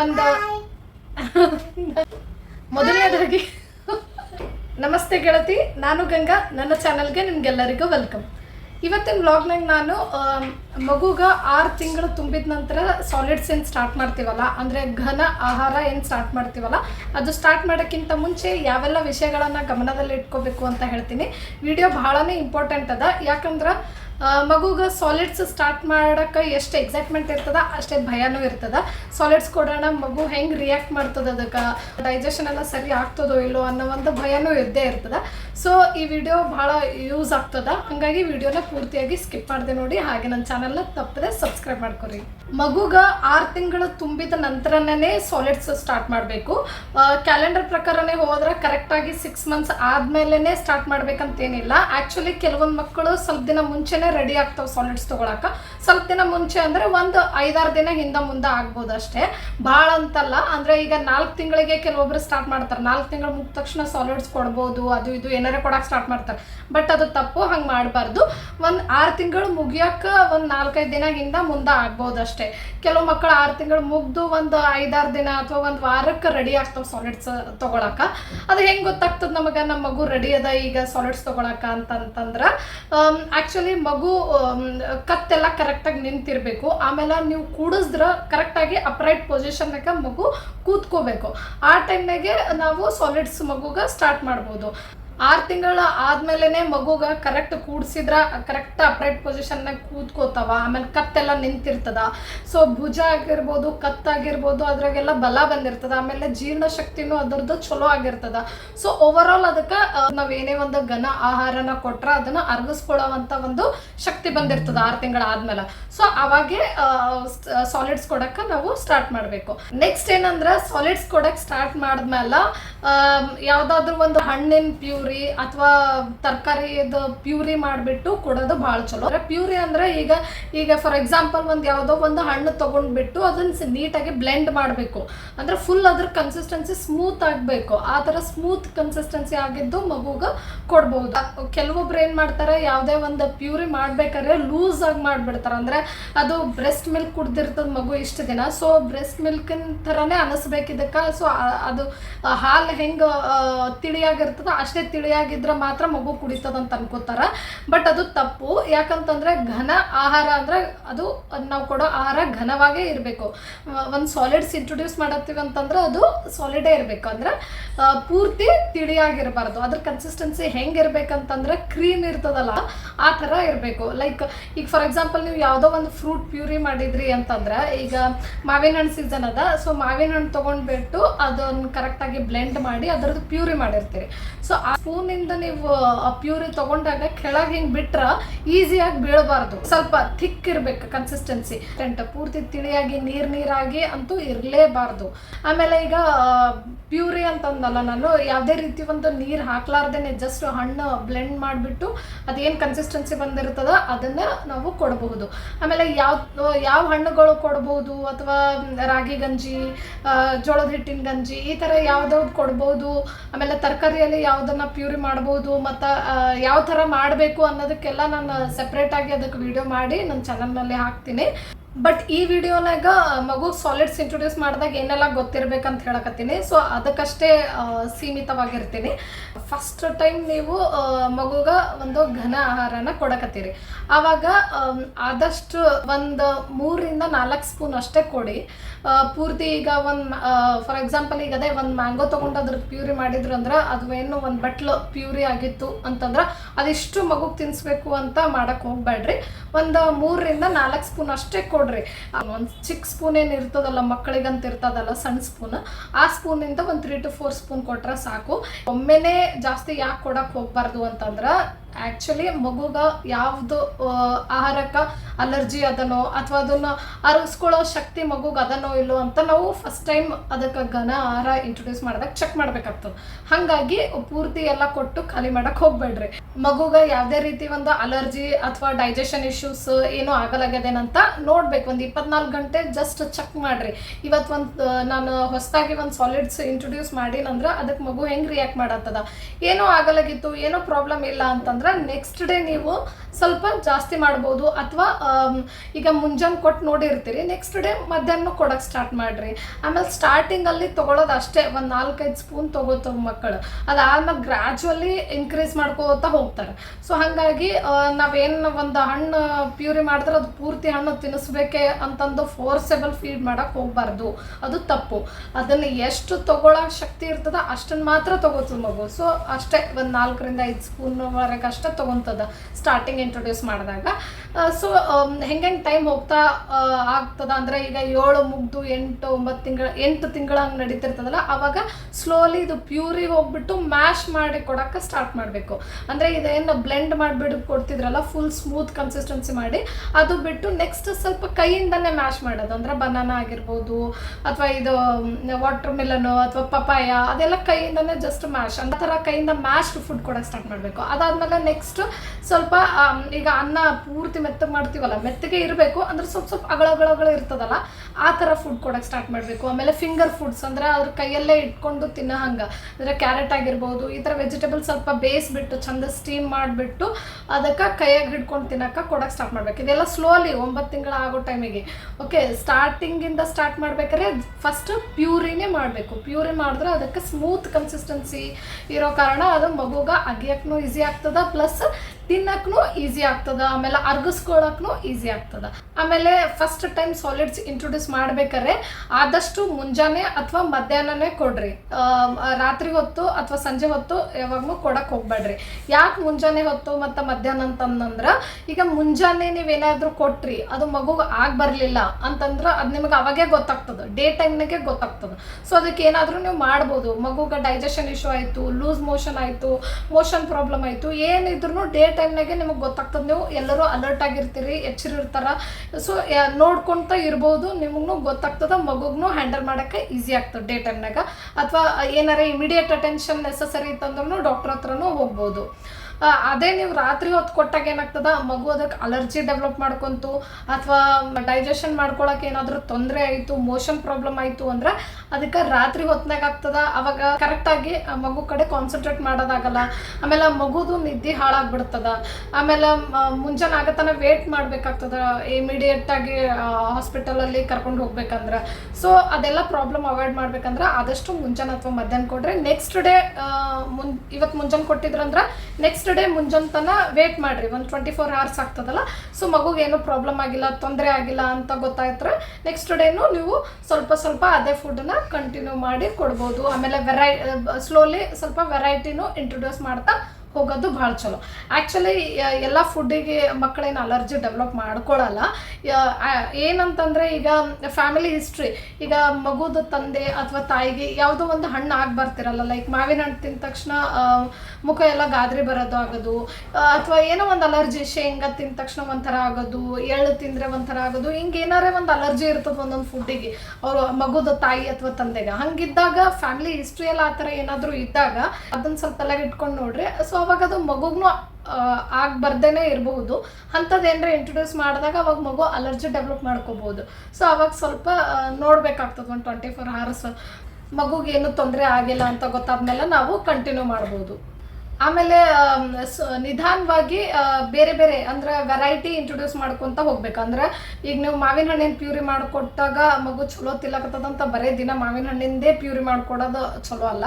ಒಂದು ಮೊದಲನೇದಾಗಿ ನಮಸ್ತೆ ಗೆಳತಿ, ನಾನು ಗಂಗಾ, ನನ್ನ ಚಾನಲ್ಗೆ ನಿಮ್ಗೆಲ್ಲರಿಗೂ ವೆಲ್ಕಮ್. ಇವತ್ತಿನ ವ್ಲಾಗ್ನಾಗ ನಾನು ಮಗುಗೆ ಆರು ತಿಂಗಳು ತುಂಬಿದ ನಂತರ ಸಾಲಿಡ್ಸ್ ಏನು ಸ್ಟಾರ್ಟ್ ಮಾಡ್ತೀವಲ್ಲ, ಅಂದರೆ ಘನ ಆಹಾರ ಏನು ಸ್ಟಾರ್ಟ್ ಮಾಡ್ತೀವಲ್ಲ, ಅದು ಸ್ಟಾರ್ಟ್ ಮಾಡೋಕ್ಕಿಂತ ಮುಂಚೆ ಯಾವೆಲ್ಲ ವಿಷಯಗಳನ್ನು ಗಮನದಲ್ಲಿ ಇಟ್ಕೋಬೇಕು ಅಂತ ಹೇಳ್ತೀನಿ. ವಿಡಿಯೋ ಭಾಳನೇ ಇಂಪಾರ್ಟೆಂಟ್ ಅದ, ಯಾಕಂದ್ರೆ ಮಗುಗ ಸಾಲಿಡ್ಸ್ ಸ್ಟಾರ್ಟ್ ಮಾಡಕ್ಕೆ ಎಷ್ಟು ಎಕ್ಸೈಟ್ಮೆಂಟ್ ಇರ್ತದ, ಅಷ್ಟೇ ಭಯನೂ ಇರ್ತದ. ಸಾಲಿಡ್ಸ್ ಕೊಡೋಣ, ಮಗು ಹೆಂಗೆ ರಿಯಾಕ್ಟ್ ಮಾಡ್ತದ ಅದಕ್ಕೆ ಡೈಜೆಷನ್ ಎಲ್ಲ ಸರಿ ಆಗ್ತದೋ ಇಲ್ಲೋ ಅನ್ನೋ ಒಂದು ಭಯನೂ ಇದ್ದೇ ಇರ್ತದ. ಸೊ ಈ ವಿಡಿಯೋ ಭಾಳ ಯೂಸ್ ಆಗ್ತದ. ಹಾಗಾಗಿ ವಿಡಿಯೋನ ಪೂರ್ತಿಯಾಗಿ ಸ್ಕಿಪ್ ಮಾಡಿದೆ ನೋಡಿ, ಹಾಗೆ ನನ್ನ ಚಾನಲ್ನ ತಪ್ಪದೆ ಸಬ್ಸ್ಕ್ರೈಬ್ ಮಾಡ್ಕೊರಿ. ಮಗುಗೆ ಆರು ತಿಂಗಳು ತುಂಬಿದ ನಂತರನೇ ಸಾಲಿಡ್ಸ್ ಸ್ಟಾರ್ಟ್ ಮಾಡಬೇಕು. ಕ್ಯಾಲೆಂಡರ್ ಪ್ರಕಾರನೇ ಹೋದ್ರೆ ಕರೆಕ್ಟಾಗಿ ಸಿಕ್ಸ್ ಮಂತ್ಸ್ ಆದ್ಮೇಲೆ ಸ್ಟಾರ್ಟ್ ಮಾಡ್ಬೇಕಂತೇನಿಲ್ಲ. ಆ್ಯಕ್ಚುಲಿ ಕೆಲವೊಂದು ಮಕ್ಕಳು ಸ್ವಲ್ಪ ದಿನ ಮುಂಚೆನೇ ರೆಡಿ ಆಗ್ತಾವೆ ಸಾಲಿಡ್ಸ್ ತೊಗೊಳಕ್ಕೆ ಸ್ವಲ್ಪ ದಿನ ಮುಂಚೆ ಅಂದರೆ ಒಂದು ಐದಾರು ದಿನ ಹಿಂದೆ ಮುಂದೆ ಆಗ್ಬೋದು ಅಷ್ಟೇ. ಭಾಳ ಅಂತಲ್ಲ, ಅಂದರೆ ಈಗ ನಾಲ್ಕು ತಿಂಗಳಿಗೆ ಕೆಲವೊಬ್ರು ಸ್ಟಾರ್ಟ್ ಮಾಡ್ತಾರೆ. ನಾಲ್ಕು ತಿಂಗಳು ಮುಗಿದ ತಕ್ಷಣ ಸಾಲಿಡ್ಸ್ ಕೊಡ್ಬೋದು, ಅದು ಇದು ಏನಾರ ಕೊಡಕ್ಕೆ ಸ್ಟಾರ್ಟ್ ಮಾಡ್ತಾರೆ. ಬಟ್ ಅದು ತಪ್ಪು, ಹಂಗೆ ಮಾಡಬಾರ್ದು. ಒಂದು ಆರು ತಿಂಗಳು ಮುಗಿಯೋಕೆ ಒಂದು ನಾಲ್ಕೈದು ದಿನ ಹಿಂದೆ ಮುಂದೆ ಆಗ್ಬೋದು ಅಷ್ಟೇ. ಕೆಲವು ಮಕ್ಕಳು ಆರು ತಿಂಗಳು ಮುಗಿದು ಒಂದು ಐದಾರು ದಿನ ಅಥವಾ ಒಂದು ವಾರಕ್ಕೆ ರೆಡಿ ಆಗ್ತಾವೆ ಸಾಲಿಡ್ಸ್ ತೊಗೊಳಕ್ಕೆ ಅದು ಹೆಂಗೆ ಗೊತ್ತಾಗ್ತದೆ ನಮಗೆ? ನಮ್ಮ ಮಗು ರೆಡಿ ಅದ ಈಗ ಸಾಲಿಡ್ಸ್ ತೊಗೊಳಕ ಅಂತಂತಂದ್ರೆ ಆ್ಯಕ್ಚುಲಿ ಮಗು ಕತ್ತೆಲ್ಲ ಕರೆಕ್ಟಾಗಿ ನಿಂತಿರಬೇಕು. ಆಮೇಲೆ ನೀವು ಕೂಡಿಸಿದ್ರೆ ಕರೆಕ್ಟಾಗಿ ಅಪ್ರೈಟ್ ಪೊಸಿಷನ್ನಾಗ ಮಗು ಕೂತ್ಕೋಬೇಕು. ಆ ಟೈಮ್ನಾಗೆ ನಾವು ಸಾಲಿಡ್ಸ್ ಮಗುಗೆ ಸ್ಟಾರ್ಟ್ ಮಾಡ್ಬೋದು. ಆರು ತಿಂಗಳ ಆದ್ಮೇಲೆ ಮಗುಗ ಕರೆಕ್ಟ್ ಕೂಡ್ಸಿದ್ರ ಕರೆಕ್ಟ್ ಅಪ್ರೈಟ್ ಪೊಸಿಷನ್ನಾಗ ಕೂತ್ಕೋತಾವ, ಆಮೇಲೆ ಕತ್ತೆಲ್ಲ ನಿಂತಿರ್ತದ. ಸೊ ಭುಜ ಆಗಿರ್ಬೋದು ಕತ್ತಾಗಿರ್ಬೋದು ಅದ್ರಾಗೆಲ್ಲ ಬಲ ಬಂದಿರ್ತದ, ಆಮೇಲೆ ಜೀರ್ಣ ಶಕ್ತಿನೂ ಅದರದ್ದು ಚಲೋ ಆಗಿರ್ತದ. ಸೊ ಓವರ್ ಆಲ್ ಅದಕ್ಕೆ ನಾವ್ ಏನೇ ಒಂದು ಘನ ಆಹಾರನ ಕೊಟ್ರ ಅದನ್ನ ಅರ್ಗಿಸ್ಕೊಳ್ಳೋವಂಥ ಒಂದು ಶಕ್ತಿ ಬಂದಿರ್ತದ ಆರು ತಿಂಗಳ ಆದ್ಮೇಲೆ. ಸೊ ಅವಾಗೆ ಸಾಲಿಡ್ಸ್ ಕೊಡಕ್ಕ ನಾವು ಸ್ಟಾರ್ಟ್ ಮಾಡಬೇಕು. ನೆಕ್ಸ್ಟ್ ಏನಂದ್ರೆ ಸಾಲಿಡ್ಸ್ ಕೊಡಕ್ಕೆ ಸ್ಟಾರ್ಟ್ ಮಾಡಿದ್ಮೇಲೆ ಯಾವುದಾದ್ರೂ ಒಂದು ಹಣ್ಣಿನ ಪ್ಯೂರಿ ಅಥವಾ ತರಕಾರಿದು ಪ್ಯೂರಿ ಮಾಡಿಬಿಟ್ಟು ಕೊಡೋದು ಭಾಳ ಚಲೋ. ಪ್ಯೂರಿ ಅಂದ್ರೆ ಈಗ ಈಗ ಫಾರ್ ಎಕ್ಸಾಂಪಲ್ ಒಂದು ಯಾವುದೋ ಒಂದು ಹಣ್ಣು ತಗೊಂಡ್ಬಿಟ್ಟು ಅದನ್ನ ನೀಟಾಗಿ ಬ್ಲೆಂಡ್ ಮಾಡಬೇಕು. ಅಂದ್ರೆ ಫುಲ್ ಅದ್ರ ಕನ್ಸಿಸ್ಟೆನ್ಸಿ ಸ್ಮೂತ್ ಆಗಬೇಕು. ಆ ಥರ ಸ್ಮೂತ್ ಕನ್ಸಿಸ್ಟೆನ್ಸಿ ಆಗಿದ್ದು ಮಗುಗೆ ಕೊಡ್ಬೋದು. ಕೆಲವೊಬ್ರು ಏನು ಮಾಡ್ತಾರೆ, ಯಾವುದೇ ಒಂದು ಪ್ಯೂರಿ ಮಾಡ್ಬೇಕಾದ್ರೆ ಲೂಸ್ ಆಗಿ ಮಾಡಿಬಿಡ್ತಾರೆ. ಅಂದ್ರೆ ಅದು ಬ್ರೆಸ್ಟ್ ಮಿಲ್ಕ್ ಕುಡ್ದಿರ್ತದ ಮಗು ಇಷ್ಟು ದಿನ. ಸೊ ಬ್ರೆಸ್ಟ್ ಮಿಲ್ಕಿನ ಥರನೇ ಅನಿಸ್ಬೇಕು ಇದಕ್ಕೆ. ಸೊ ಅದು ಹಾಲು ಹೆಂಗೆ ತಿಳಿಯಾಗಿರ್ತದ ಅಷ್ಟೇ ತಿಳಿಯಾಗಿದ್ರೆ ಮಾತ್ರ ಮಗು ಕುಡಿತದಂತ ಅನ್ಕೋತಾರ. ಬಟ್ ಅದು ತಪ್ಪು. ಯಾಕಂತಂದ್ರೆ ಘನ ಆಹಾರ ಅಂದ್ರೆ ಅದು ನಾವು ಕೊಡೋ ಆಹಾರ ಘನವಾಗೇ ಇರಬೇಕು. ಒಂದು ಸಾಲಿಡ್ಸ್ ಇಂಟ್ರೊಡ್ಯೂಸ್ ಮಾಡತ್ತೀವಿ ಅಂತಂದ್ರೆ ಅದು ಸಾಲಿಡೇ ಇರಬೇಕು. ಅಂದ್ರೆ ಪೂರ್ತಿ ತಿಳಿಯಾಗಿರಬಾರ್ದು. ಅದ್ರ ಕನ್ಸಿಸ್ಟೆನ್ಸಿ ಹೆಂಗಿರ್ಬೇಕಂತಂದ್ರೆ ಕ್ರೀಮ್ ಇರ್ತದಲ್ಲ, ಆ ಥರ ಇರಬೇಕು. ಲೈಕ್ ಈಗ ಫಾರ್ ಎಕ್ಸಾಂಪಲ್ ನೀವು ಯಾವುದೋ ಒಂದು ಫ್ರೂಟ್ ಪ್ಯೂರಿ ಮಾಡಿದ್ರಿ ಅಂತಂದ್ರೆ, ಈಗ ಮಾವಿನ ಹಣ್ಣು ಸೀಸನ್ ಅದ. ಸೊ ಮಾವಿನ ಹಣ್ಣು ತೊಗೊಂಡ್ಬಿಟ್ಟು ಅದನ್ನ ಕರೆಕ್ಟಾಗಿ ಬ್ಲೆಂಡ್ ಮಾಡಿ ಅದರದ್ದು ಪ್ಯೂರಿ ಮಾಡಿರ್ತೀರಿ. ಸೊ ಆ ಸ್ಪೂನಿಂದ ನೀವು ಪ್ಯೂರಿ ತಗೊಂಡಾಗ ಕೆಳಗೆ ಹಿಂಗೆ ಬಿಟ್ರೆ ಈಸಿಯಾಗಿ ಬೀಳಬಾರ್ದು. ಸ್ವಲ್ಪ ಥಿಕ್ ಇರಬೇಕು ಕನ್ಸಿಸ್ಟೆನ್ಸಿ ಟೆಂಟ್ ಪೂರ್ತಿ ತಿಳಿಯಾಗಿ, ನೀರು ನೀರಾಗಿ ಅಂತೂ ಇರಲೇಬಾರ್ದು. ಆಮೇಲೆ ಈಗ ಪ್ಯೂರಿ ಅಂತಂದಲ್ಲ ನಾನು, ಯಾವುದೇ ರೀತಿ ಒಂದು ನೀರು ಹಾಕ್ಲಾರ್ದೇನೆ ಜಸ್ಟ್ ಹಣ್ಣು ಬ್ಲೆಂಡ್ ಮಾಡಿಬಿಟ್ಟು ಅದೇನು ಕನ್ಸಿಸ್ಟೆನ್ಸಿ ಬಂದಿರ್ತದ ಅದನ್ನ ನಾವು ಕೊಡಬಹುದು. ಆಮೇಲೆ ಯಾವ ಯಾವ ಹಣ್ಣುಗಳು ಕೊಡ್ಬೋದು ಅಥವಾ ರಾಗಿ ಗಂಜಿ ಜೋಳದ ಹಿಟ್ಟಿನ ಗಂಜಿ, ಈ ಥರ ಯಾವ್ದು ಕೊಡ್ಬೋದು ಆಮೇಲೆ ತರಕಾರಿಯಲ್ಲಿ ಯಾವುದನ್ನ ಪ್ಯೂರಿ ಮಾಡ್ಬೋದು ಮತ್ತು ಯಾವ ಥರ ಮಾಡಬೇಕು ಅನ್ನೋದಕ್ಕೆಲ್ಲ ನಾನು ಆಗಿ ಅದಕ್ಕೆ ವಿಡಿಯೋ ಮಾಡಿ ನನ್ನ ಚಾನಲ್ನಲ್ಲಿ ಹಾಕ್ತೀನಿ. ಬಟ್ ಈ ವಿಡಿಯೋನಾಗ ಮಗು ಸಾಲಿಡ್ಸ್ ಇಂಟ್ರೊಡ್ಯೂಸ್ ಮಾಡಿದಾಗ ಏನೆಲ್ಲ ಗೊತ್ತಿರ್ಬೇಕಂತ ಹೇಳಕತ್ತೀನಿ. ಸೊ ಅದಕ್ಕಷ್ಟೇ ಸೀಮಿತವಾಗಿರ್ತೀನಿ. ಫಸ್ಟ್ ಟೈಮ್ ನೀವು ಮಗುಗ ಒಂದು ಘನ ಆಹಾರನ ಕೊಡಕತ್ತೀರಿ. ಆವಾಗ ಆದಷ್ಟು ಒಂದು ಮೂರಿಂದ ನಾಲ್ಕು ಸ್ಪೂನ್ ಅಷ್ಟೇ ಕೊಡಿ. ಪೂರ್ತಿ ಈಗ ಒಂದು ಫಾರ್ ಎಕ್ಸಾಂಪಲ್ ಈಗ ಅದೇ ಒಂದು ಮ್ಯಾಂಗೋ ತೊಗೊಂಡು ಅದ್ರ ಪ್ಯೂರಿ ಮಾಡಿದ್ರು ಅಂದ್ರೆ ಅದು ಏನು ಒಂದು ಬಟ್ಲು ಪ್ಯೂರಿ ಆಗಿತ್ತು ಅಂತಂದ್ರೆ ಅದಿಷ್ಟು ಮಗುಗೆ ತಿನ್ನಿಸ್ಬೇಕು ಅಂತ ಮಾಡಕ್ಕೆ ಹೋಗ್ಬೇಡ್ರಿ. ಒಂದು ಮೂರರಿಂದ ನಾಲ್ಕು ಸ್ಪೂನ್ ಅಷ್ಟೇ ಕೊಡ್ರಿ ಒಂದ್ ಚಿಕ್ಕ ಸ್ಪೂನ್ ಏನ್ ಇರ್ತದಲ್ಲ, ಮಕ್ಕಳಿಗಂತ ಇರ್ತದಲ್ಲ, ಸಣ್ಣ ಸ್ಪೂನ್, ಆ ಸ್ಪೂನಿಂದ ಒಂದ್ ತ್ರೀ ಟು ಫೋರ್ ಸ್ಪೂನ್ ಕೊಟ್ರೆ ಸಾಕು. ಒಮ್ಮೆನೆ ಜಾಸ್ತಿ ಯಾಕೆ ಕೊಡಕ್ಕೆ ಹೋಗ್ಬಾರ್ದು ಅಂತಂದ್ರೆ ಆ್ಯಕ್ಚುಲಿ ಮಗುಗ ಯಾವುದು ಆಹಾರಕ್ಕೆ ಅಲರ್ಜಿ ಅದನೋ ಅಥವಾ ಅದನ್ನು ಅರಗಿಸ್ಕೊಳ್ಳೋ ಶಕ್ತಿ ಮಗುಗೆ ಅದನೋ ಇಲ್ಲೋ ಅಂತ ನಾವು ಫಸ್ಟ್ ಟೈಮ್ ಅದಕ್ಕೆ ಘನ ಆಹಾರ ಇಂಟ್ರೊಡ್ಯೂಸ್ ಮಾಡಿದಾಗ ಚೆಕ್ ಮಾಡ್ಬೇಕಾಗ್ತದೆ ಹಾಗಾಗಿ ಪೂರ್ತಿ ಎಲ್ಲ ಕೊಟ್ಟು ಖಾಲಿ ಮಾಡಕ್ ಹೋಗ್ಬೇಡ್ರಿ. ಮಗುಗ ಯಾವುದೇ ರೀತಿ ಒಂದು ಅಲರ್ಜಿ ಅಥವಾ ಡೈಜೆಷನ್ ಇಶ್ಯೂಸ್ ಏನೋ ಆಗಲಾಗ್ಯದೇನಂತ ನೋಡ್ಬೇಕು. ಒಂದು ಇಪ್ಪತ್ನಾಲ್ಕು ಗಂಟೆ ಜಸ್ಟ್ ಚೆಕ್ ಮಾಡ್ರಿ. ಇವತ್ತು ಒಂದು ನಾನು ಹೊಸದಾಗಿ ಒಂದು ಸಾಲಿಡ್ಸ್ ಇಂಟ್ರೊಡ್ಯೂಸ್ ಮಾಡಿನಂದ್ರೆ ಅದಕ್ಕೆ ಮಗು ಹೆಂಗೆ ರಿಯಾಕ್ಟ್ ಮಾಡತ್ತದ? ಏನೋ ಆಗಲಾಗಿತ್ತು, ಏನೋ ಪ್ರಾಬ್ಲಮ್ ಇಲ್ಲ ಅಂತಂದ್ರೆ ನೆಕ್ಸ್ಟ್ ಡೇ ನೀವು ಸ್ವಲ್ಪ ಜಾಸ್ತಿ ಮಾಡ್ಬೋದು ಅಥವಾ ಈಗ ಮುಂಜಾನೆ ಕೊಟ್ಟು ನೋಡಿರ್ತೀರಿ ನೆಕ್ಸ್ಟ್ ಡೇ ಮಧ್ಯಾಹ್ನ ಕೊಡೋಕೆ ಸ್ಟಾರ್ಟ್ ಮಾಡಿರಿ. ಆಮೇಲೆ ಸ್ಟಾರ್ಟಿಂಗಲ್ಲಿ ತೊಗೊಳೋದು ಅಷ್ಟೇ, ಒಂದು ನಾಲ್ಕೈದು ಸ್ಪೂನ್ ತೊಗೋತಾವ ಮಕ್ಕಳು. ಅದಾದ್ಮೇಲೆ ಗ್ರ್ಯಾಜುವಲಿ ಇನ್ಕ್ರೀಸ್ ಮಾಡ್ಕೋತಾ ಹೋಗ್ತಾರೆ. ಸೊ ಹಾಗಾಗಿ ನಾವೇನು ಒಂದು ಹಣ್ಣು ಪ್ಯೂರಿ ಮಾಡಿದ್ರೆ ಅದು ಪೂರ್ತಿ ಹಣ್ಣು ತಿನ್ನಿಸ್ಬೇಕೆ ಅಂತಂದು ಫೋರ್ಸೆಬಲ್ ಫೀಡ್ ಮಾಡೋಕ್ಕೆ ಹೋಗಬಾರ್ದು. ಅದು ತಪ್ಪು. ಅದನ್ನು ಎಷ್ಟು ತೊಗೊಳೋ ಶಕ್ತಿ ಇರ್ತದ ಅಷ್ಟನ್ನು ಮಾತ್ರ ತೊಗೋತದ ಮಗು. ಸೊ ಅಷ್ಟೇ, ಒಂದು ನಾಲ್ಕರಿಂದ ಐದು ಸ್ಪೂನ್ವರೆಗೆ ಅಷ್ಟೇ ತೊಗೊತದ ಸ್ಟಾರ್ಟಿಂಗ್ ಇಂಟ್ರೊಡ್ಯೂಸ್ ಮಾಡಿದಾಗ ಸೊ ಹೆಂಗೆ ಟೈಮ್ ಹೋಗ್ತಾ ಆಗ್ತದ ಅಂದರೆ ಈಗ ಏಳು ಮುಗ್ದು ಎಂಟು, ಒಂಬತ್ತು ತಿಂಗಳ, ಎಂಟು ತಿಂಗಳ ಹಂಗೆ ನಡೀತಿರ್ತದಲ್ಲ, ಅವಾಗ ಸ್ಲೋಲಿ ಇದು ಪ್ಯೂರಿ ಹೋಗ್ಬಿಟ್ಟು ಮ್ಯಾಶ್ ಮಾಡಿ ಕೊಡೋಕ್ಕೆ ಸ್ಟಾರ್ಟ್ ಮಾಡಬೇಕು. ಅಂದರೆ ಇದೇನು ಬ್ಲೆಂಡ್ ಮಾಡಿಬಿಟ್ಟು ಕೊಡ್ತಿದ್ರಲ್ಲ ಫುಲ್ ಸ್ಮೂತ್ ಕನ್ಸಿಸ್ಟೆನ್ಸಿ ಮಾಡಿ, ಅದು ಬಿಟ್ಟು ನೆಕ್ಸ್ಟ್ ಸ್ವಲ್ಪ ಕೈಯಿಂದನೇ ಮ್ಯಾಶ್ ಮಾಡೋದು. ಅಂದರೆ ಬನಾನ ಆಗಿರ್ಬೋದು, ಅಥವಾ ಇದು ವಾಟರ್ ಮಿಲನು ಅಥವಾ ಪಪಾಯ ಅದೆಲ್ಲ ಕೈಯಿಂದನೇ ಜಸ್ಟ್ ಮ್ಯಾಶ್ ಆ ಥರ ಕೈಯಿಂದ ಮ್ಯಾಶ್ಡ್ ಫುಡ್ ಕೊಡೋಕ್ಕೆ ಸ್ಟಾರ್ಟ್ ಮಾಡಬೇಕು. ಅದಾದಮೇಲೆ ನೆಕ್ಸ್ಟ್ ಸ್ವಲ್ಪ ಈಗ ಅನ್ನ ಪೂರ್ತಿ ಮೆತ್ತಗೆ ಮಾಡ್ತೀವಲ್ಲ, ಮೆತ್ತಗೆ ಇರಬೇಕು, ಅಂದ್ರೆ ಸ್ವಲ್ಪ ಸ್ವಲ್ಪ ಅಗಳ ಅಗಳ ಅಗಳ ಇರ್ತದಲ್ಲ, ಆ ಥರ ಫುಡ್ ಕೊಡಕ್ಕೆ ಸ್ಟಾರ್ಟ್ ಮಾಡಬೇಕು. ಆಮೇಲೆ ಫಿಂಗರ್ ಫುಡ್ಸ್ ಅಂದ್ರೆ ಅದ್ರ ಕೈಯಲ್ಲೇ ಇಟ್ಕೊಂಡು ತಿನ್ನೋ ಹಂಗೆ. ಅಂದರೆ ಕ್ಯಾರೆಟ್ ಆಗಿರ್ಬೋದು, ಈ ಥರ ವೆಜಿಟೇಬಲ್ ಸ್ವಲ್ಪ ಬೇಯಿಸ್ಬಿಟ್ಟು, ಚಂದ ಸ್ಟೀಮ್ ಮಾಡಿಬಿಟ್ಟು, ಅದಕ್ಕೆ ಕೈಯಾಗ ಹಿಡ್ಕೊಂಡು ತಿನ್ನೋಕೆ ಕೊಡೋಕ್ಕೆ ಸ್ಟಾರ್ಟ್ ಮಾಡ್ಬೇಕು. ಇದೆಲ್ಲ ಸ್ಲೋಲಿ ಒಂಬತ್ತು ತಿಂಗಳ ಆಗೋ ಟೈಮಿಗೆ ಓಕೆ ಸ್ಟಾರ್ಟಿಂಗಿಂದ ಸ್ಟಾರ್ಟ್ ಮಾಡ್ಬೇಕಾದ್ರೆ ಫಸ್ಟ್ ಪ್ಯೂರಿನೇ ಮಾಡಬೇಕು. ಪ್ಯೂರಿ ಮಾಡಿದ್ರೆ ಅದಕ್ಕೆ ಸ್ಮೂತ್ ಕನ್ಸಿಸ್ಟೆನ್ಸಿ ಇರೋ ಕಾರಣ ಅದು ಮಗುಗ ಅಗಿಯಕ್ಕೂ ಈಸಿ ಆಗ್ತದೆ ಪ್ಲಸ್ ತಿನ್ನಕ್ಕೂ ಈಸಿ ಆಗ್ತದ, ಆಮೇಲೆ ಅರ್ಗಿಸ್ಕೊಳಕ್ಕೂ ಈಸಿ ಆಗ್ತದ. ಆಮೇಲೆ ಫಸ್ಟ್ ಟೈಮ್ ಸಾಲಿಡ್ಸ್ ಇಂಟ್ರೊಡ್ಯೂಸ್ ಮಾಡ್ಬೇಕಾದ್ರೆ ಆದಷ್ಟು ಮುಂಜಾನೆ ಅಥವಾ ಮಧ್ಯಾಹ್ನನೇ ಕೊಡ್ರಿ. ರಾತ್ರಿ ಹೊತ್ತು ಅಥವಾ ಸಂಜೆ ಹೊತ್ತು ಯಾವಾಗೂ ಕೊಡಕ್ಕೆ ಹೋಗ್ಬೇಡ್ರಿ. ಯಾಕೆ ಮುಂಜಾನೆ ಹೊತ್ತು ಮತ್ತು ಮಧ್ಯಾಹ್ನ ಅಂತಂದ್ರೆ ಈಗ ಮುಂಜಾನೆ ನೀವೇನಾದರೂ ಕೊಟ್ರಿ, ಅದು ಮಗುಗೆ ಆಗಿ ಬರಲಿಲ್ಲ ಅಂತಂದ್ರೆ ಅದು ನಿಮಗೆ ಅವಾಗೇ ಗೊತ್ತಾಗ್ತದೆ, ಡೇ ಟೈಮ್ನಾಗೆ ಗೊತ್ತಾಗ್ತದೆ. ಸೊ ಅದಕ್ಕೆ ಏನಾದರೂ ನೀವು ಮಾಡ್ಬೋದು. ಮಗುಗೆ ಡೈಜೆಷನ್ ಇಶ್ಯೂ ಆಯಿತು ಲೂಸ್ ಮೋಷನ್ ಆಯಿತು ಮೋಷನ್ ಪ್ರಾಬ್ಲಮ್ ಆಯಿತು ಏನಿದ್ರು ಡೇ ಟೈಮ್ನಾಗೆ ನಿಮಗೆ ಗೊತ್ತಾಗ್ತದೆ. ನೀವು ಎಲ್ಲರೂ ಅಲರ್ಟ್ ಆಗಿರ್ತೀರಿ, ಎಚ್ಚರಿರ್ತಾರ. ಸೊ ನೋಡ್ಕೊಂತ ಇರ್ಬೋದು. ನಿಮಗೂ ಗೊತ್ತಾಗ್ತದ ಮಗುಗೂ ಹ್ಯಾಂಡಲ್ ಮಾಡೋಕ್ಕೆ ಈಸಿ ಆಗ್ತದೆ ಡೇ ಟೈಮ್ನಾಗ. ಅಥವಾ ಏನಾರ ಇಮಿಡಿಯೇಟ್ ಅಟೆನ್ಷನ್ ನೆಸಸರಿ ಇತ್ತಂದ್ರೂ ಡಾಕ್ಟರ್ ಹತ್ರನೂ ಹೋಗ್ಬೋದು. ಅದೇ ನೀವು ರಾತ್ರಿ ಹೊತ್ತು ಕೊಟ್ಟಾಗ ಏನಾಗ್ತದ? ಮಗು ಅದಕ್ಕೆ ಅಲರ್ಜಿ ಡೆವಲಪ್ ಮಾಡ್ಕೊಂತು, ಅಥವಾ ಡೈಜೆಷನ್ ಮಾಡ್ಕೊಳಕ್ಕೆ ಏನಾದರೂ ತೊಂದರೆ ಆಯಿತು ಮೋಷನ್ ಪ್ರಾಬ್ಲಮ್ ಆಯಿತು ಅಂದ್ರೆ ಅದಕ್ಕೆ ರಾತ್ರಿ ಹೊತ್ನಾಗ ಆಗ್ತದ. ಅವಾಗ ಕರೆಕ್ಟಾಗಿ ಮಗು ಕಡೆ ಕಾನ್ಸಂಟ್ರೇಟ್ ಮಾಡೋದಾಗಲ್ಲ. ಆಮೇಲೆ ಮಗುದು ನಿದ್ದೆ ಹಾಳಾಗ್ಬಿಡ್ತದ. ಆಮೇಲೆ ಮುಂಜಾನೆ ಆಗತನ ವೇಟ್ ಮಾಡಬೇಕಾಗ್ತದ. ಇಮಿಡಿಯೇಟಾಗಿ ಹಾಸ್ಪಿಟಲಲ್ಲಿ ಕರ್ಕೊಂಡು ಹೋಗ್ಬೇಕಂದ್ರೆ. ಸೊ ಅದೆಲ್ಲ ಪ್ರಾಬ್ಲಮ್ ಅವಾಯ್ಡ್ ಮಾಡ್ಬೇಕಂದ್ರೆ ಆದಷ್ಟು ಮುಂಜಾನೆ ಅಥವಾ ಮಧ್ಯಾಹ್ನ ಕೊಡ್ರಿ. ನೆಕ್ಸ್ಟ್ ಡೇ ಮುನ್, ಇವತ್ತು ಮುಂಜಾನೆ ಕೊಟ್ಟಿದ್ರಂದ್ರೆ ನೆಕ್ಸ್ಟ್ ಡೇ ಮುಂಜಾನೆ ವೇಟ್ ಮಾಡ್ರಿ, ಒಂದು ಟ್ವೆಂಟಿ ಫೋರ್ ಅವರ್ಸ್ ಆಗ್ತದಲ್ಲ? ಸೊ ಮಗುಗೆ ಏನು ಪ್ರಾಬ್ಲಮ್ ಆಗಿಲ್ಲ, ತೊಂದರೆ ಆಗಿಲ್ಲ ಅಂತ ಗೊತ್ತಾಯ್ತಾರೆ ನೆಕ್ಸ್ಟ್ ಡೇನು ನೀವು ಸ್ವಲ್ಪ ಸ್ವಲ್ಪ ಅದೇ ಫುಡ್ನ ಕಂಟಿನ್ಯೂ ಮಾಡಿ ಕೊಡ್ಬೋದು. ಆಮೇಲೆ ವೆರೈ ಸ್ಲೋಲಿ ಸ್ವಲ್ಪ ವೆರೈಟಿನೂ ಇಂಟ್ರೊಡ್ಯೂಸ್ ಮಾಡ್ತಾ ಹೋಗೋದು ಭಾಳ ಚಲೋ. ಆ್ಯಕ್ಚುಲಿ ಎಲ್ಲ ಫುಡ್ಡಿಗೆ ಮಕ್ಕಳೇನು ಅಲರ್ಜಿ ಡೆವಲಪ್ ಮಾಡ್ಕೊಳ್ಳಲ್ಲ ಏನಂತಂದರೆ ಈಗ ಫ್ಯಾಮಿಲಿ ಹಿಸ್ಟ್ರಿ ಈಗ ಮಗುದ ತಂದೆ ಅಥವಾ ತಾಯಿಗೆ ಯಾವುದೋ ಒಂದು ಹಣ್ಣು ಆಗಿ ಬರ್ತಿರಲ್ಲ ಲೈಕ್ ಮಾವಿನ ಹಣ್ಣು ತಿಂದ ತಕ್ಷಣ ಮುಖ ಎಲ್ಲ ಗಾದ್ರಿ ಬರೋದು ಆಗೋದು ಅಥವಾ ಏನೋ ಒಂದು ಅಲರ್ಜಿ ಶೇಂಗಾ ತಿಂದ ತಕ್ಷಣ ಒಂಥರ ಆಗೋದು, ಎಳ್ಳು ತಿಂದರೆ ಒಂಥರ ಆಗೋದು, ಹಿಂಗೆ ಏನಾರೇ ಒಂದು ಅಲರ್ಜಿ ಇರ್ತದೆ ಒಂದೊಂದು ಫುಡ್ಡಿಗೆ ಅವರು ಮಗುದ ತಾಯಿ ಅಥವಾ ತಂದೆಗೆ. ಹಂಗಿದ್ದಾಗ ಫ್ಯಾಮಿಲಿ ಹಿಸ್ಟ್ರಿ ಎಲ್ಲ ಆ ಥರ ಏನಾದರೂ ಇದ್ದಾಗ ಅದನ್ನ ಸ್ವಲ್ಪ ತಲೆಗೆ ಇಟ್ಕೊಂಡು ನೋಡ್ರಿ ಸೊ ಅವಾಗ ಅದು ಮಗುಗೂ ಆಗಬಾರ್ದೇ ಇರಬಹುದು. ಅಂಥದ್ದು ಏನರ ಇಂಟ್ರೊಡ್ಯೂಸ್ ಮಾಡಿದಾಗ ಅವಾಗ ಮಗು ಅಲರ್ಜಿ ಡೆವಲಪ್ ಮಾಡ್ಕೋಬೋದು ಸೊ ಅವಾಗ ಸ್ವಲ್ಪ ನೋಡಬೇಕಾಗ್ತದೆ ಒಂದು ಟ್ವೆಂಟಿ ಫೋರ್ ಅವರ್ಸ್ ಮಗುಗೆ ಏನು ತೊಂದರೆ ಆಗಿಲ್ಲ ಅಂತ ಗೊತ್ತಾದ್ಮೇಲೆ ನಾವು ಕಂಟಿನ್ಯೂ ಮಾಡ್ಬೋದು. ಆಮೇಲೆ ಆಮ್, ನಿಧಾನವಾಗಿ ಬೇರೆ ಬೇರೆ ಅಂದ್ರೆ ವೆರೈಟಿ ಇಂಟ್ರೊಡ್ಯೂಸ್ ಮಾಡ್ಕೊತ ಹೋಗ್ಬೇಕು. ಅಂದ್ರೆ ಈಗ ನೀವು ಮಾವಿನ ಹಣ್ಣಿನ ಪ್ಯೂರಿ ಮಾಡಿಕೊಟ್ಟಾಗ ಮಗು ಚಲೋ ತಿಲ್ಲಕತ್ತದಂತ ಬರೀ ದಿನ ಮಾವಿನ ಹಣ್ಣಿಂದೇ ಪ್ಯೂರಿ ಮಾಡ್ಕೊಡೋದು ಚಲೋ ಅಲ್ಲ.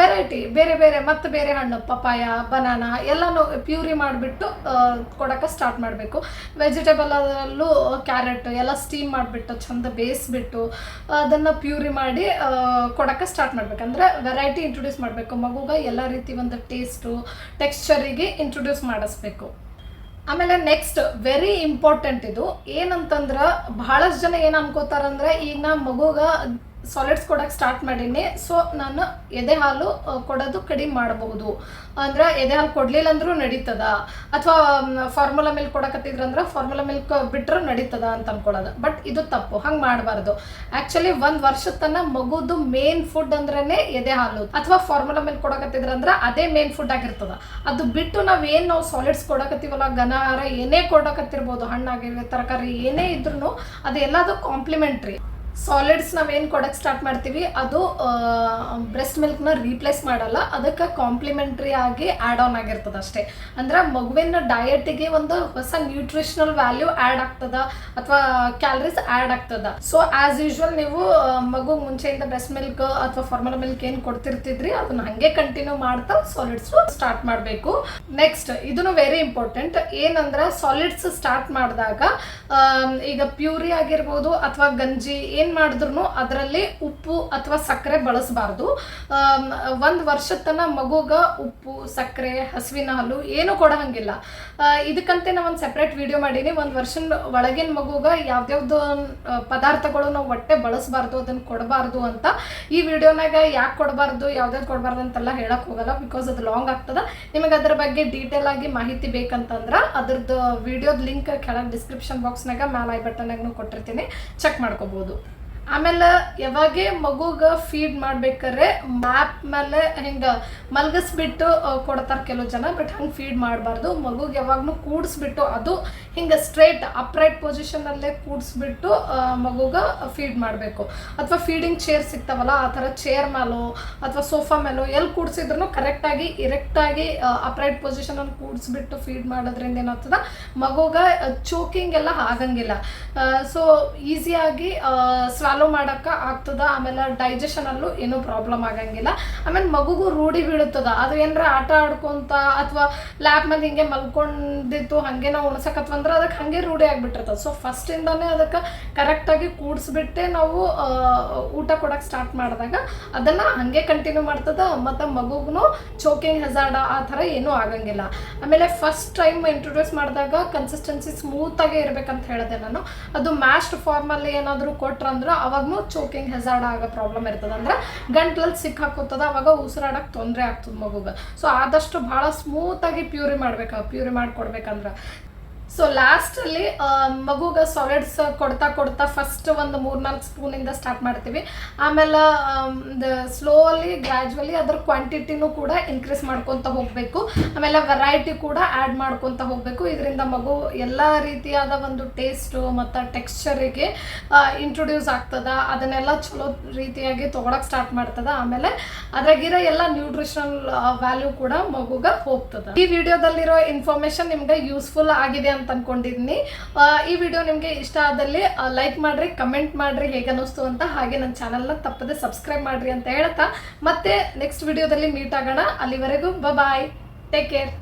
ವೆರೈಟಿ ಬೇರೆ ಬೇರೆ ಮತ್ತು ಬೇರೆ ಹಣ್ಣು ಪಪಾಯ ಬನಾನಾ ಎಲ್ಲನೂ ಪ್ಯೂರಿ ಮಾಡಿಬಿಟ್ಟು ಕೊಡೋಕೆ ಸ್ಟಾರ್ಟ್ ಮಾಡಬೇಕು. ವೆಜಿಟೇಬಲಲ್ಲೂ ಕ್ಯಾರೆಟ್ ಎಲ್ಲ ಸ್ಟೀಮ್ ಮಾಡಿಬಿಟ್ಟು ಚಂದ ಬೇಯಿಸ್ಬಿಟ್ಟು ಅದನ್ನು ಪ್ಯೂರಿ ಮಾಡಿ ಕೊಡೋಕೆ ಸ್ಟಾರ್ಟ್ ಮಾಡ್ಬೇಕಂದ್ರೆ ವೆರೈಟಿ ಇಂಟ್ರೊಡ್ಯೂಸ್ ಮಾಡಬೇಕು. ಮಗುಗೆ ಎಲ್ಲ ರೀತಿ ಒಂದು ಟೇಸ್ಟು ಟೆಕ್ಸ್ಚರಿಗೆ ಇಂಟ್ರೊಡ್ಯೂಸ್ ಮಾಡಿಸ್ಬೇಕು. ಆಮೇಲೆ ನೆಕ್ಸ್ಟ್ ವೆರಿ ಇಂಪಾರ್ಟೆಂಟ್ ಇದು ಏನಂತಂದ್ರೆ ಬಹಳಷ್ಟು ಜನ ಏನು ಅನ್ಕೋತಾರಂದ್ರೆ ಈಗ ನಾ ಮಗುಗ ಸಾಲಿಡ್ಸ್ ಕೊಡೋಕೆ ಸ್ಟಾರ್ಟ್ ಮಾಡೀನಿ. ಸೊ ನಾನು ಎದೆ ಹಾಲು ಕೊಡೋದು ಕಡಿಮೆ ಮಾಡಬಹುದು. ಅಂದ್ರೆ ಎದೆ ಹಾಲು ಕೊಡಲಿಲ್ಲ ಅಂದ್ರೂ ನಡೀತದ. ಅಥವಾ ಫಾರ್ಮುಲಾ ಮಿಲ್ಕ್ ಕೊಡಕತ್ತಿದ್ರಂದ್ರೆ ಫಾರ್ಮುಲಾ ಮಿಲ್ಕ್ ಬಿಟ್ಟರೂ ನಡೀತದ ಅಂತ ಅನ್ಕೊಳ್ಳೋದು ಬಟ್ ಇದು ತಪ್ಪು. ಹಂಗೆ ಮಾಡಬಾರ್ದು. ಆ್ಯಕ್ಚುಲಿ ಒಂದು ವರ್ಷದ ತನಕ ಮಗುದು ಮೇನ್ ಫುಡ್ ಅಂದ್ರೇ ಎದೆ ಹಾಲು. ಅಥವಾ ಫಾರ್ಮುಲಾ ಮಿಲ್ಕ್ ಕೊಡಕತ್ತಿದ್ರಂದ್ರೆ ಅದೇ ಮೇನ್ ಫುಡ್ ಆಗಿರ್ತದ. ಅದು ಬಿಟ್ಟು ನಾವೇನು ನಾವು ಸಾಲಿಡ್ಸ್ ಕೊಡಕತ್ತೀವಲ್ಲ, ಘನಾಹಾರ ಏನೇ ಕೊಡಕತ್ತಿರ್ಬೋದು ಹಣ್ಣಾಗಿರ್ಬೋದು ತರಕಾರಿ ಏನೇ ಇದ್ರೂ ಅದು ಎಲ್ಲದು ಕಾಂಪ್ಲಿಮೆಂಟ್ರಿ ಸಾಲಿಡ್ಸ್ ನಾವೇನು ಕೊಡಕ್ಕೆ ಸ್ಟಾರ್ಟ್ ಮಾಡ್ತೀವಿ, ಅದು ಬ್ರೆಸ್ಟ್ ಮಿಲ್ಕ್ನ ರೀಪ್ಲೇಸ್ ಮಾಡಲ್ಲ, ಅದಕ್ಕೆ ಕಾಂಪ್ಲಿಮೆಂಟ್ರಿ ಆಗಿ ಆ್ಯಡ್ ಆನ್ ಆಗಿರ್ತದೆ ಅಷ್ಟೇ. ಅಂದ್ರೆ ಮಗುವಿನ ಡಯಟಿಗೆ ಒಂದು ಹೊಸ ನ್ಯೂಟ್ರಿಷನಲ್ ವ್ಯಾಲ್ಯೂ ಆ್ಯಡ್ ಆಗ್ತದ, ಅಥವಾ ಕ್ಯಾಲರೀಸ್ ಆ್ಯಡ್ ಆಗ್ತದ. ಸೊ ಆಸ್ ಯೂಶ್ವಲ್ ನೀವು ಮಗು ಮುಂಚೆಯಿಂದ ಬ್ರೆಸ್ಟ್ ಮಿಲ್ಕ್ ಅಥವಾ ಫಾರ್ಮಲ್ ಮಿಲ್ಕ್ ಏನು ಕೊಡ್ತಿರ್ತಿದ್ರಿ, ಅದನ್ನ ಹಂಗೆ ಕಂಟಿನ್ಯೂ ಮಾಡ್ತಾ ಸಾಲಿಡ್ಸ್ ಸ್ಟಾರ್ಟ್ ಮಾಡಬೇಕು. ನೆಕ್ಸ್ಟ್ ಇದನ್ನು ವೆರಿ ಇಂಪಾರ್ಟೆಂಟ್ ಏನಂದ್ರೆ ಸಾಲಿಡ್ಸ್ ಸ್ಟಾರ್ಟ್ ಮಾಡಿದಾಗ ಈಗ ಪ್ಯೂರಿ ಆಗಿರ್ಬೋದು ಅಥವಾ ಗಂಜಿ ಮಾಡಿದ್ರು ಅದರಲ್ಲಿ ಉಪ್ಪು ಅಥವಾ ಸಕ್ಕರೆ ಬಳಸಬಾರ್ದು. ಒಂದು ವರ್ಷದ ತನಕ ಮಗುಗ ಉಪ್ಪು, ಸಕ್ಕರೆ, ಹಸುವಿನ ಹಾಲು ಏನು ಕೊಡೋಂಗಿಲ್ಲ. ಇದಕ್ಕಂತೆ ನಾವು ಒಂದು ಸೆಪ್ರೇಟ್ ವಿಡಿಯೋ ಮಾಡೀನಿ. ಒಂದು ವರ್ಷದ ಒಳಗಿನ ಮಗುಗ ಯಾವ್ದ್ಯಾವ್ದು ಪದಾರ್ಥಗಳು ನಾವು ಹೊಟ್ಟೆ ಬಳಸಬಾರ್ದು ಅದನ್ನು ಕೊಡಬಾರ್ದು ಅಂತ ಈ ವಿಡಿಯೋನಾಗ ಯಾಕೆ ಕೊಡಬಾರ್ದು ಯಾವ್ದಾವ್ದು ಕೊಡಬಾರ್ದು ಅಂತೆಲ್ಲ ಹೇಳಕ್ ಹೋಗಲ್ಲ. ಬಿಕಾಸ್ ಅದು ಲಾಂಗ್ ಆಗ್ತದ. ನಿಮಗೆ ಅದ್ರ ಬಗ್ಗೆ ಡೀಟೇಲ್ ಆಗಿ ಮಾಹಿತಿ ಬೇಕಂತಂದ್ರೆ ಅದ್ರದ್ದು ವಿಡಿಯೋದ ಲಿಂಕ್ ಕೆಳಗೆ ಡಿಸ್ಕ್ರಿಪ್ಷನ್ ಬಾಕ್ಸ್ನಾಗ ಮ್ಯಾಲ್ ಐ ಬಟನ್ನಾಗೂ ಕೊಟ್ಟಿರ್ತೀನಿ. ಚೆಕ್ ಮಾಡ್ಕೋಬೋದು. ಆಮೇಲೆ ಯಾವಾಗೆ ಮಗುಗೆ ಫೀಡ್ ಮಾಡ್ಬೇಕಾದ್ರೆ ಮ್ಯಾಪ್ ಮೇಲೆ ಹಿಂಗೆ ಮಲಗಿಸ್ಬಿಟ್ಟು ಕೊಡ್ತಾರೆ ಕೆಲವು ಜನ ಬಟ್ ಹಂಗೆ ಫೀಡ್ ಮಾಡಬಾರ್ದು. ಮಗುಗೆ ಯಾವಾಗಲೂ ಕೂಡಿಸ್ಬಿಟ್ಟು ಅದು ಹಿಂಗೆ ಸ್ಟ್ರೇಟ್ ಅಪ್ರೈಟ್ ಪೊಸಿಷನಲ್ಲೇ ಕೂಡಿಸ್ಬಿಟ್ಟು ಮಗುಗೆ ಫೀಡ್ ಮಾಡಬೇಕು. ಅಥವಾ ಫೀಡಿಂಗ್ ಚೇರ್ ಸಿಗ್ತಾವಲ್ಲ, ಆ ಥರ ಚೇರ್ ಮೇಲೋ ಅಥವಾ ಸೋಫಾ ಮೇಲೋ ಎಲ್ಲಿ ಕೂಡಿಸಿದ್ರು ಕರೆಕ್ಟಾಗಿ ಇರೆಕ್ಟಾಗಿ ಅಪ್ರೈಟ್ ಪೊಸಿಷನಲ್ಲಿ ಕೂಡಿಸ್ಬಿಟ್ಟು ಫೀಡ್ ಮಾಡೋದ್ರಿಂದ ಏನಾಗ್ತದ? ಮಗುಗೆ ಚೋಕಿಂಗ್ ಎಲ್ಲ ಆಗಂಗಿಲ್ಲ. ಸೊ ಈಸಿಯಾಗಿ ಸ್ವಾಲೋ ಮಾಡೋಕೆ ಆಗ್ತದ, ಆಮೇಲೆ ಡೈಜೆಷನಲ್ಲೂ ಏನೂ ಪ್ರಾಬ್ಲಮ್ ಆಗಂಗಿಲ್ಲ. ಆಮೇಲೆ ಮಗುಗೂ ರೂಢಿ ಬೀಳುತ್ತದ. ಅದು ಏನಾರ ಆಟ ಆಡ್ಕೊಂತ ಅಥವಾ ಲ್ಯಾಬ್ ಮೇಲೆ ಹಿಂಗೆ ಮಲ್ಕೊಂಡಿತ್ತು ಹಾಗೆ ನಾವು ಉಣ್ಸಕತ್ವಂದ್ರೆ ಅದಕ್ಕೆ ಹಾಗೆ ರೂಢಿ ಆಗಿಬಿಟ್ಟಿರ್ತದೆ. ಸೊ ಫಸ್ಟಿಂದಾನೇ ಅದಕ್ಕೆ ಕರೆಕ್ಟಾಗಿ ಕೂಡಿಸ್ಬಿಟ್ಟೆ ನಾವು ಊಟ ಕೊಡಕ್ಕೆ ಸ್ಟಾರ್ಟ್ ಮಾಡಿದಾಗ. ಅದನ್ನು ಹಾಗೆ ಕಂಟಿನ್ಯೂ ಮಾಡ್ತದ, ಮತ್ತು ಮಗುಗೂ ಚೋಕಿಂಗ್ ಹೆಸಾಡ ಆ ಥರ ಏನೂ ಆಗಂಗಿಲ್ಲ. ಆಮೇಲೆ ಫಸ್ಟ್ ಟೈಮ್ ಇಂಟ್ರೊಡ್ಯೂಸ್ ಮಾಡಿದಾಗ ಕನ್ಸಿಸ್ಟೆನ್ಸಿ ಸ್ಮೂತಾಗೇ ಇರ್ಬೇಕಂತ ಹೇಳಿದೆ ನಾನು. ಅದು ಮ್ಯಾಶ್ಡ್ ಫಾರ್ಮಲ್ಲಿ ಏನಾದರೂ ಕೊಟ್ರಂದ್ರೆ ಅವಾಗೂ ಚೋಕಿಂಗ್ ಹೆಸಾಡ ಆಗೋ ಪ್ರಾಬ್ಲಮ್ ಇರ್ತದ. ಅಂದ್ರೆ ಗಂಟ್ಲಲ್ಲಿ ಸಿಕ್ ಹಾಕೋತದ ಅವಾಗ ಉಸಿರಾಡಕ್ಕೆ ತೊಂದರೆ ಆಗ್ತದೆ ಮಗುಗೆ. ಸೊ ಆದಷ್ಟು ಭಾಳ ಸ್ಮೂತಾಗಿ ಪ್ಯೂರಿ ಮಾಡ್ಬೇಕು. ಪ್ಯೂರಿ ಮಾಡಿಕೊಡ್ಬೇಕಂದ್ರೆ. ಸೊ ಲಾಸ್ಟಲ್ಲಿ ಮಗುಗೆ ಸಾಲಿಡ್ಸ್ ಕೊಡ್ತಾ ಕೊಡ್ತಾ ಫಸ್ಟ್ ಒಂದು ಮೂರ್ನಾಲ್ಕು ಸ್ಪೂನಿಂದ ಸ್ಟಾರ್ಟ್ ಮಾಡ್ತೀವಿ. ಆಮೇಲೆ ಸ್ಲೋಲಿ ಗ್ರ್ಯಾಜುವಲಿ ಅದ್ರ ಕ್ವಾಂಟಿಟಿನೂ ಕೂಡ ಇನ್ಕ್ರೀಸ್ ಮಾಡ್ಕೊತ ಹೋಗಬೇಕು. ಆಮೇಲೆ ವೆರೈಟಿ ಕೂಡ ಆ್ಯಡ್ ಮಾಡ್ಕೊತ ಹೋಗಬೇಕು. ಇದರಿಂದ ಮಗು ಎಲ್ಲ ರೀತಿಯಾದ ಒಂದು ಟೇಸ್ಟು ಮತ್ತು ಟೆಕ್ಸ್ಚರಿಗೆ ಇಂಟ್ರೊಡ್ಯೂಸ್ ಆಗ್ತದ. ಅದನ್ನೆಲ್ಲ ಚಲೋ ರೀತಿಯಾಗಿ ತೊಗೊಳಕ್ಕೆ ಸ್ಟಾರ್ಟ್ ಮಾಡ್ತದ. ಆಮೇಲೆ ಅದ್ರಾಗಿರೋ ಎಲ್ಲ ನ್ಯೂಟ್ರಿಷನಲ್ ವ್ಯಾಲ್ಯೂ ಕೂಡ ಮಗುಗೆ ಹೋಗ್ತದ. ಈ ವಿಡಿಯೋದಲ್ಲಿರೋ ಇನ್ಫಾರ್ಮೇಶನ್ ನಿಮ್ಗೆ ಯೂಸ್ಫುಲ್ ಆಗಿದೆ ಅಂತ ಅನ್ಕೊಂಡಿದ್ದೀನಿ ಆ, ಈ ವಿಡಿಯೋ ನಿಮಗೆ ಇಷ್ಟ ಆದಲ್ಲಿ ಲೈಕ್ ಮಾಡ್ರಿ ಕಮೆಂಟ್ ಮಾಡ್ರಿ ಹೇಗೆ ಅನ್ನಿಸ್ತು ಅಂತ ಹಾಗೆ ನನ್ನ ಚಾನಲ್ನ ತಪ್ಪದೆ ಸಬ್ಸ್ಕ್ರೈಬ್ ಮಾಡ್ರಿ ಅಂತ ಹೇಳ್ತಾ ಮತ್ತೆ ನೆಕ್ಸ್ಟ್ ವಿಡಿಯೋದಲ್ಲಿ ಮೀಟ್ ಆಗೋಣ. ಅಲ್ಲಿವರೆಗೂ ಬಾಯ್ ಟೇಕ್ ಕೇರ್